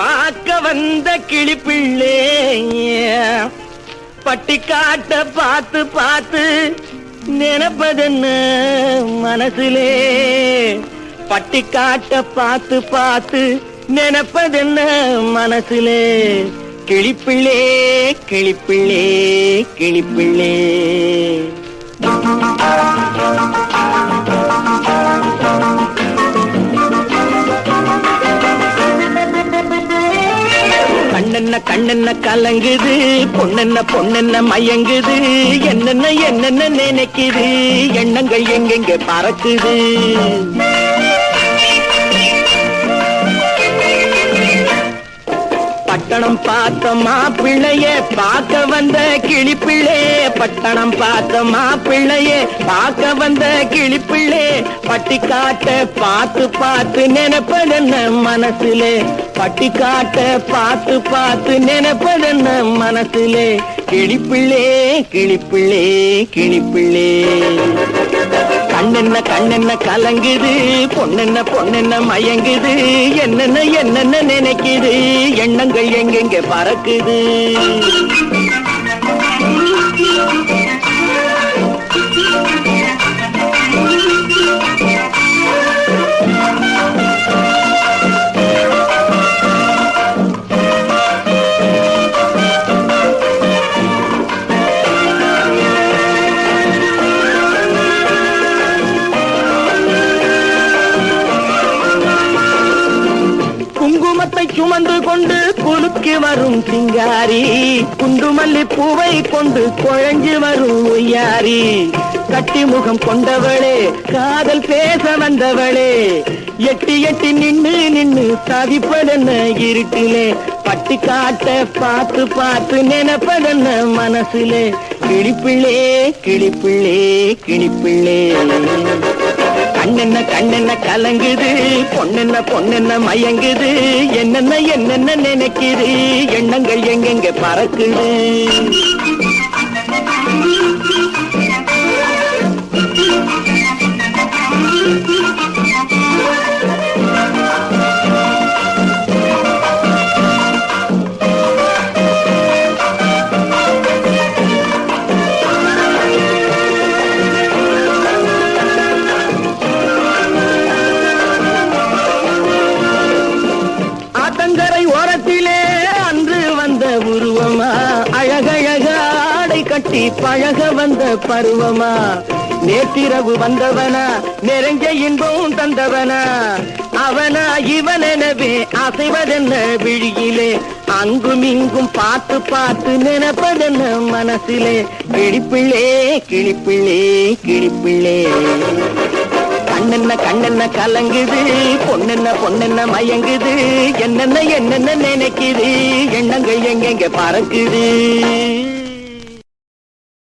பார்க்க வந்த கிளிப்பிள்ளே. பட்டிக்காட்ட பார்த்து பார்த்து நினைப்பதென்ன மனசுலே? பட்டிக்காட்ட பார்த்து பார்த்து நினைப்பதென்ன மனசிலே? கிளிப்பிள்ளே கிளிப்பிள்ளே கிளிப்பிள்ளே. கண்ணென்ன கண்ணென்ன கலங்குது பொண்ணென்ன பொண்ணென்ன மயங்குது என்னென்ன என்னென்ன நினைக்குது எண்ணங்கள் எங்கெங்க பறக்குது? பட்டணம் பார்த்த மாப்பிள்ளைய பார்க்க வந்த கிளிப்பிள்ளே. பட்டணம் பார்த்த மாப்பிள்ளைய பார்க்க வந்த கிளிப்பிள்ளே. பட்டி காட்ட பார்த்து பார்த்து நினைப்பதென்ன மனசிலே? பட்டி காட்ட பார்த்து பார்த்து நினைப்பதென்ன மனசிலே? கிளிப்பிள்ளே கிளிப்பிள்ளே கிளிப்பிள்ளே. கண்ணென்ன கண்ணென்ன கலங்குது பொண்ணென்ன பொண்ணென்ன மயங்குது. என்னென்ன என்னென்ன நினைக்குது? எண்ணங்கள் எங்கெங்க பறக்குது? குங்குமத்தை சுமந்து கொண்டு குலுக்கி வரும் சிங்காரி குண்டுமல்லி பூவை கொண்டு குழஞ்சு வரும் ஒய்யாரி. கட்டி முகம் கொண்டவளே காதல் பேச வந்தவளே எட்டி எட்டி நின்று நின்று தவிப்பதென்ன இருட்டிலே பட்டி காட்ட பார்த்து பார்த்து நினைப்பதென்ன மனசிலே. கிளிப்பிள்ளே கிளிப்பிள்ளே கிளிப்பிள்ளே. கண்ணென்ன கண்ணென்ன கலங்குது. பொண்ணென்ன பொண்ணென்ன மயங்குது. என்னென்ன என்னென்ன நினைக்குது? எண்ணங்கள் எங்கெங்க பறக்குது? தாலி கட்டி பழக வந்த பருவமா? நேற்றிரவு வந்தவனா நெருங்க இன்பம் தந்தவனா? அவனா இவனெனவே அசைவதென்ன விழியிலே? அங்கும் இங்கும் பார்த்து பார்த்து நினைப்பதென்ன மனசிலே? கிழிப்பிள்ளே கிழிப்பிள்ளே கிழிப்பிள்ளே கண்ணென்ன கண்ணென்ன கலங்குது பொண்ணென்ன பொண்ணென்ன மயங்குது என்னென்ன என்னென்ன நினைக்குது எண்ணங்கள் எங்கெங்க பறக்குது?